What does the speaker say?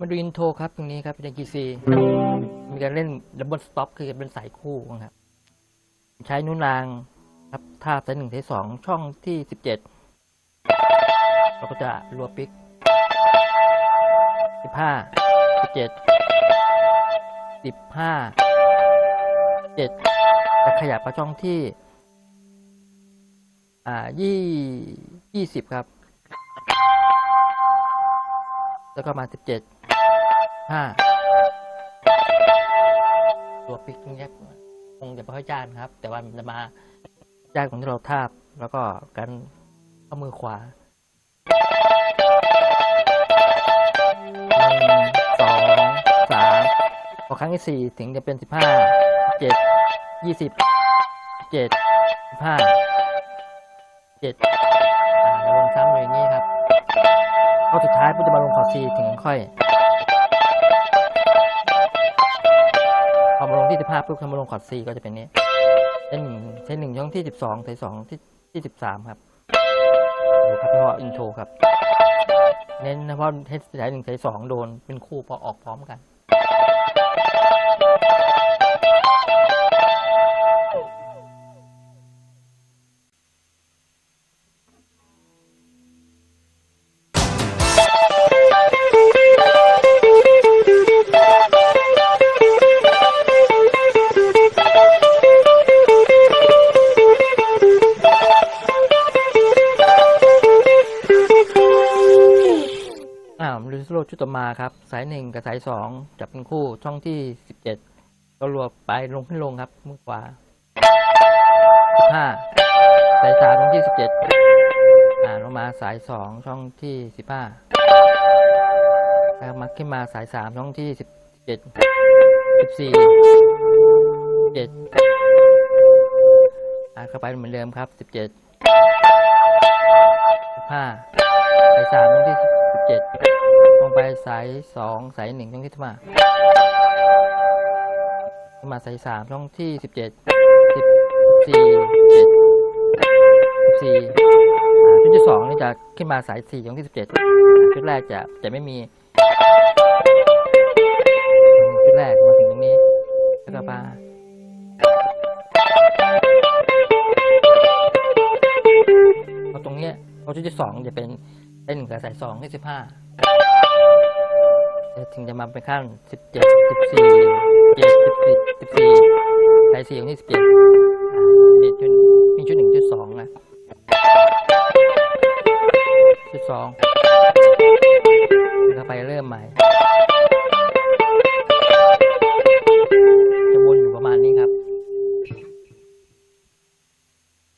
มาดูอินโทรครับตรงนี้ครับเป็นกีซีมีการเล่นดับเบิลสต็อปคือเป็นสายคู่นะครับ ใช้นุ่นรางครับท่าสายหนึ่งสายสองช่องที่สิบเจ็ดเราก็จะรัวปิกสิบห้าสิบเจ็ดสิบห้าเจ็ดจะขยับมาช่องที่ อ่ายี่ยี่สิบครับ แล้วก็มาสิบเจ็ด ห้าตัวปิกเนี้คงจะไม่ค่อยจ้านครับ แต่ว่ามันจะมาจ้านของที่เราทาบ แล้วก็กันข้อมือขวาหนึ่งสองสามพอครั้งที่สี่ถึงจะเป็นสิบห้าเจ็ดยี่สิบเจ็ดสิบห้าเจ็ดอ่าล้วนซ้ำอย่างนี้ครับพอสุดท้ายปุ๊บจะมาลงคอซีถึงค่อย พอมาลงที่สิบห้าปุ๊บทำมาลงคอร์ดซีก็จะเป็นนี้เส้นหนึ่งเส้นหนึ่งช่องที่สิบสองสายสองที่ที่สิบสามครับดูครับเฉพาะอินโทรครับ เน้นเฉพาะเทสสายหนึ่งสายสองโดนเป็นคู่พอออกพร้อมกัน ลิสโลชุดต่อมาครับ สายหนึ่งกับสายสองจับเป็นคู่ช่องที่สิบเจ็ดก็รวบไปลงขึ้นลงครับมือขวาสิบห้าสายสามช่องที่สิบเจ็ดอ่าลงมาสายสองช่องที่สิบห้าแล้วมาขึ้นมาสายสามช่องที่สิบเจ็ดสิบสี่เจ็ดอ่าเข้าไปเหมือนเดิมครับสิบเจ็ดสิบห้าสายสามช่องที่ สิบเจ็ดลงไปสายสองสายหนึ่งช่องที่มาขึ้นมาสายสามช่องที่สิบเจ็ดสิบสี่เจ็ดสิบสี่ชุดที่สองนี่จะขึ้นมาสายสี่ช่องที่สิบเจ็ดชุดแรกจะจะไม่มีชุดแรกมาถึงตรงนี้แล้วก็มาพอตรงเนี้ยพอชุดที่สองจะเป็น ได้หนึ่งกับสายสองที่สิบห้าถึงจะมาเป็นขั้นสิบเจ็ดสิบสี่เจ็ดสิบสี่สิบสี่สายสี่ของที่สิบเจ็ดมีชุดมีชุดหนึ่งชุดสองนะชุดสองแล้วไปเริ่มใหม่